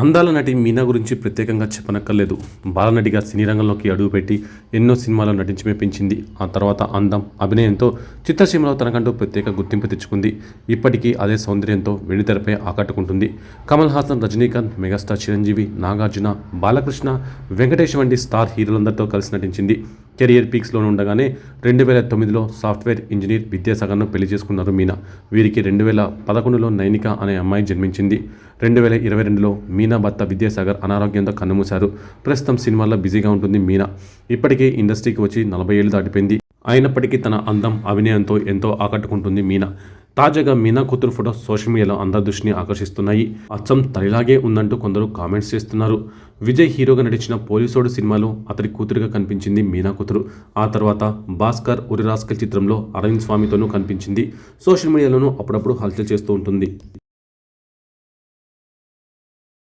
అందాల నటి మీనా గురించి ప్రత్యేకంగా చెప్పనక్కర్లేదు. బాలనటిగా సినీ రంగంలోకి అడుగుపెట్టి ఎన్నో సినిమాల్లో నటించి మెప్పించింది ఆ తర్వాత అందం అభినయంతో చిత్రసీమలో తనకంటూ ప్రత్యేక గుర్తింపు తెచ్చుకుంది. ఇప్పటికీ అదే సౌందర్యంతో వెండితెరపై ఆకట్టుకుంటుంది. కమల్ హాసన్ రజనీకాంత్ మెగాస్టార్ చిరంజీవి నాగార్జున బాలకృష్ణ వెంకటేష్ వంటి స్టార్ హీరోలందరితో కలిసి నటించింది. కెరియర్ పీక్స్లో ఉండగానే రెండు వేల తొమ్మిదిలో సాఫ్ట్వేర్ ఇంజనీర్ విద్యాసాగర్ను పెళ్ళి చేసుకున్నారు మీనా. వీరికి రెండు వేల పదకొండులో నైనిక అనే అమ్మాయి జన్మించింది. రెండు వేల ఇరవై రెండులో మీనా భర్త విద్యాసాగర్ అనారోగ్యంతో కన్నుమూశారు. ప్రస్తుతం సినిమాల్లో బిజీగా ఉంటుంది మీనా. ఇప్పటికే ఇండస్ట్రీకి వచ్చి నలభై ఏళ్ళు దాటిపోయింది. అయినప్పటికీ తన అందం అభినయంతో ఎంతో ఆకట్టుకుంటుంది మీనా. తాజాగా మీనా కూతురు ఫోటో సోషల్ మీడియాలో అందరి దృష్టిని ఆకర్షిస్తున్నాయి. అచ్చం తల్లిలాగే ఉందంటూ కొందరు కామెంట్స్ చేస్తున్నారు. విజయ్ హీరోగా నటించిన పోలీసోడు సినిమాలో అతడి కూతురుగా కనిపించింది మీనా కూతురు. ఆ తర్వాత భాస్కర్ ఉరిరాస్కల్ చిత్రంలో అరవింద్ స్వామితోనూ కనిపించింది. సోషల్ మీడియాలోనూ అప్పుడప్పుడు హల్చల్ చేస్తూ ఉంటుంది.